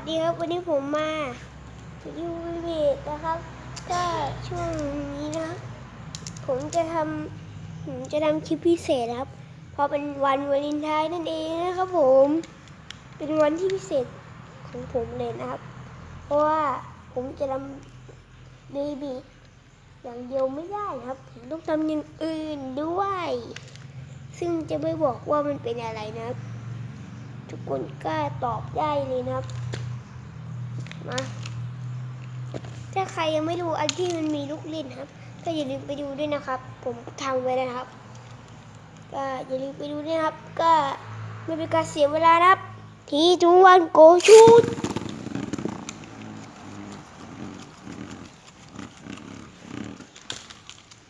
สดีครับวันนี้ผมมายูวีดนะครับก็ช่วงนี้นะผมจะทำผมจะทำคลิปพิเศษนะครับ เพราะเป็นวันวาเลนไทน์นั่นเองนะครับผม เป็นวันที่พิเศษของผมเลยนะครับ เพราะว่าผมจะทำเบบีอย่างเดียวไม่ได้นะครับ ผมต้องทำอย่างอื่นด้วย ซึ่งจะไม่บอกว่ามันเป็นอะไรนะครับทุกคนก็ตอบได้เลยนะครับ มาถ้าใครยังไม่ดูอันที่มันมีลูกเล่นครับ ก็อย่าลืมไปดูด้วยนะครับ ผมทำไว้แล้วนะครับ ก็อย่าลืมไปดูด้วยนะครับ ก็ไม่เป็นการเสียเวลานะครับ ทีทูวันโกชูด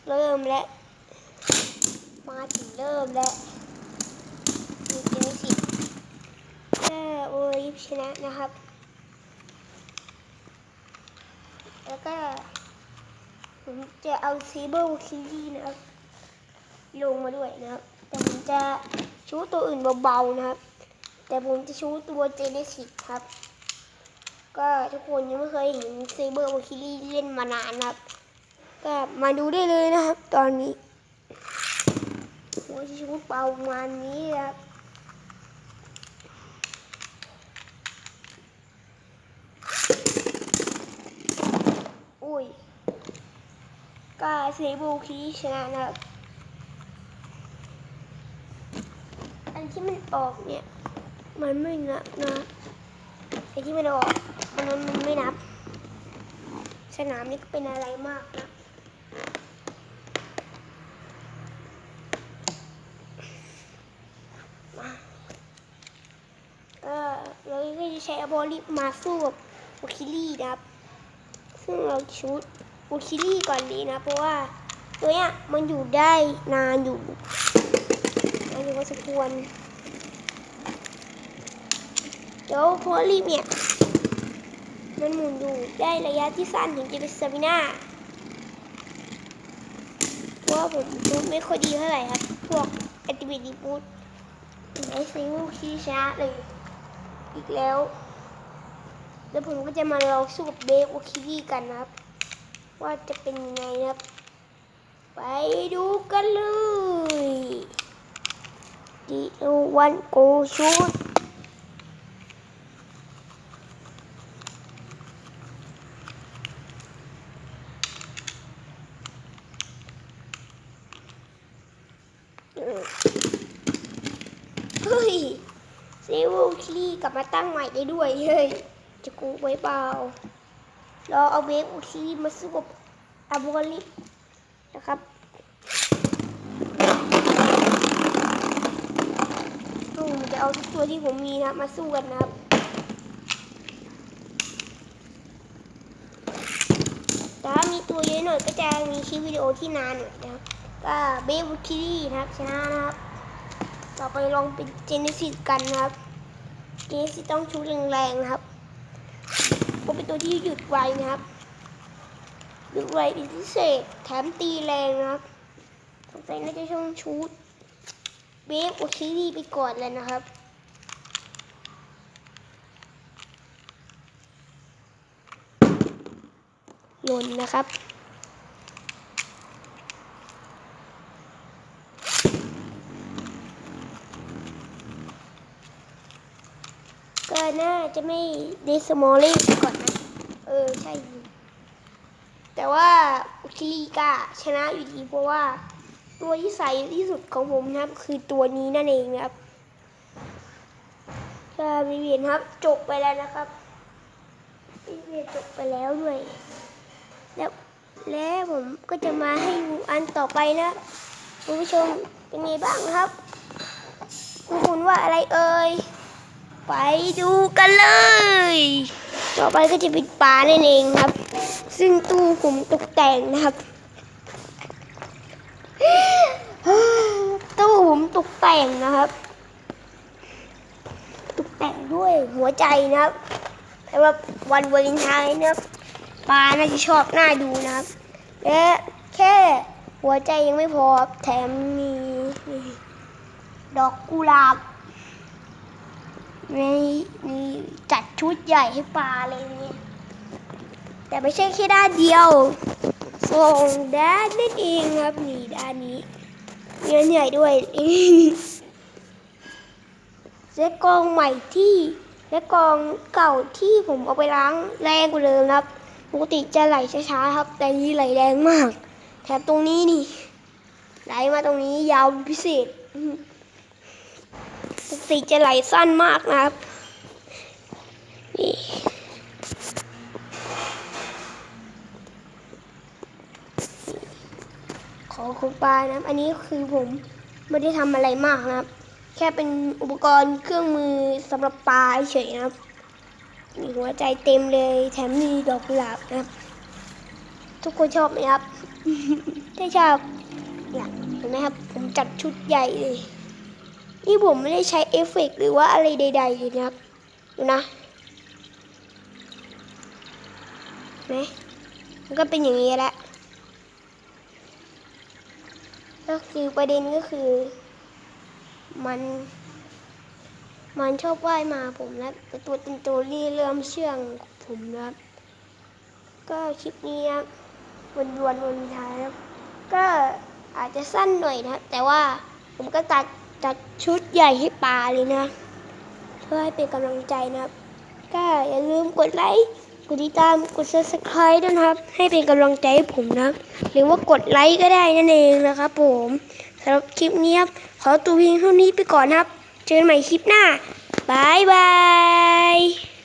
เริ่มแล้วมาถึงเริ่มแล้วมีเจอสิถ้าโอลิฟชนะนะครับ แล้วก็ ผมจะเอาซีเบิลคิลี่นะครับ ลงมาด้วยนะครับ แต่ผมจะชูตัวอื่นเบาๆนะครับ แต่ผมจะชูตัวเจเนซิกครับ ก็ทุกคนยังไม่เคยเห็นซีเบอร์คิลี่เล่นมานานนะครับ ก็มาดูได้เลยนะครับ ตอนนี้ผมจะชูเบาประมาณนี้ครับ อุ้ย ก็เซบูคีชนะนะครับอันที่มันออกเนี่ย มันไม่นับนะไอที่มันออกอันนั้นมันไม่นับ สนามนี่ก็เป็นอะไรมากนะมาก็เราก็จะใช้อบอลิมาสู้กับวคิลี่นะครับ ซึ่งเราชุด อูคิลี่ก่อนดีนะ เพราะว่าตัวเนี้ยมันอยู่ได้นานอยู่นานอยู่พอสมควรเดี๋ยวพอรีเนี่ยมันหมุนอยู่ได้ระยะที่สั้นถึงจะเป็นสตามิน่าเพราะผมดูไม่ค่อยดีเท่าไหร่ครับ พวกแอคทิวิตี้บูทไอซิงคีชนะเลยอีกแล้ว แล้วผมก็จะมาลองสู้กับเบฟโอคิวีกันนะครับ ว่าจะเป็นยังไงครับ ไปดูกันเลยดีวันโกชูดเฮ้ยเซลล์คลีกลับมาตั้งใหม่ได้ด้วย เฮ้ย จะกูไว้เปล่า เราเอาเวฟอุทีมาสู้กับอาบูกาลินะครับผมจะเอาทุกตัวที่ผมมีนะมาสู้กันนะครับแต่ถ้ามีตัวเยอะหน่อยก็จะมีคลิปวิดีโอที่นานหน่อยนะครับก็เบฟอุทีนะครับชนะนะครับ ต่อไปลองเป็นเจเนซิสกันนะครับ เจเนซิสต้องชุดแรงๆนะครับ ก็เป็นตัวที่หยุดไวนะครับหยุดไวเป็นพิเศษแถมตีแรงนะครับสงสัยน่าจะช่องชูดเบฟโอคิลี่ไปก่อนเลยนะครับหล่นนะครับก็น่าจะไม่เดสมอลลี่ก่อน ออใช่ แต่ว่าอุคิลีกาชนะอยู่ดีเพราะว่า ตัวที่ใสที่สุดของผมนะครับ คือตัวนี้นั่นเองครับก็มีเวียนครับ จบไปแล้วนะครับมีเวียนจบไปแล้วด้วย แล้วแล้วผมก็จะมาให้ดูอันต่อไปนะคุณผู้ชมเป็นไงบ้างครับคุณคุณว่าอะไรเอ่ย ไปดูกันเลย ต่อไปก็จะเป็นปลานั่นเองครับ ซึ่งตู้ผมตกแต่งนะครับ ตู้ผมตกแต่งนะครับ ตกแต่งด้วยหัวใจนะครับสำหรับวันวาเลนไทน์นะครับปลาน่าจะชอบหน้าดูนะครับ และแค่หัวใจยังไม่พอแถมมีดอกกุหลาบ มีมีจัดชุดใหญ่ให้ปลาเลยนี่แต่ไม่ใช่แค่ด้านเดียวสองด้านนั่นเองครับนี่ด้านนี้มีอันใหญ่ด้วยและกองใหม่ที่และกองเก่าที่ผมเอาไปล้างแรงกว่าเดิมครับปกติจะไหลช้าๆครับ แต่นี้ไหลแรงมาก แถมตรงนี้นี่ ไหลมาตรงนี้ยาวพิเศษ ปกติจะไหลสั้นมากนะครับนี่ขอคุณปลานะครับอันนี้คือผมไม่ได้ทำอะไรมากนะครับ แค่เป็นอุปกรณ์เครื่องมือสำหรับปลาเฉยนะครับมีหัวใจเต็มเลยแถมมีดอกกุหลาบนะครับ ทุกคนชอบไหมครับ ถ้าชอบอยากเห็นไหมครับ ผมจัดชุดใหญ่เลย นี่ผมไม่ได้ใช้เอฟเฟกต์หรือว่าอะไรใดๆเลยนะครับ ดูนะไหมมันก็เป็นอย่างนี้แหละก็คือประเด็นก็คือ มัน มันชอบว่ายมาผมนะแต่ตัวเป็นตัวรีเริ่มเชื่องผมนะครับ ก็คลิปนี้ครับวนวนวนท้ายครับก็อาจจะสั้นหน่อยนะครับ แต่ว่าผมก็ตัด จัดชุดใหญ่ให้ปลาเลยนะ เพื่อให้เป็นกำลังใจนะครับ ก็อย่าลืมกดไลค์กดติดตามกด subscribe ด้วยนะครับ ให้เป็นกำลังใจให้ผมนะ หรือว่ากดไลค์ก็ได้นั่นเองนะครับผมสำหรับคลิปนี้ครับขอตัวเพียงเท่านี้ไปก่อนนะครับ เจอกันใหม่คลิปหน้าบายบาย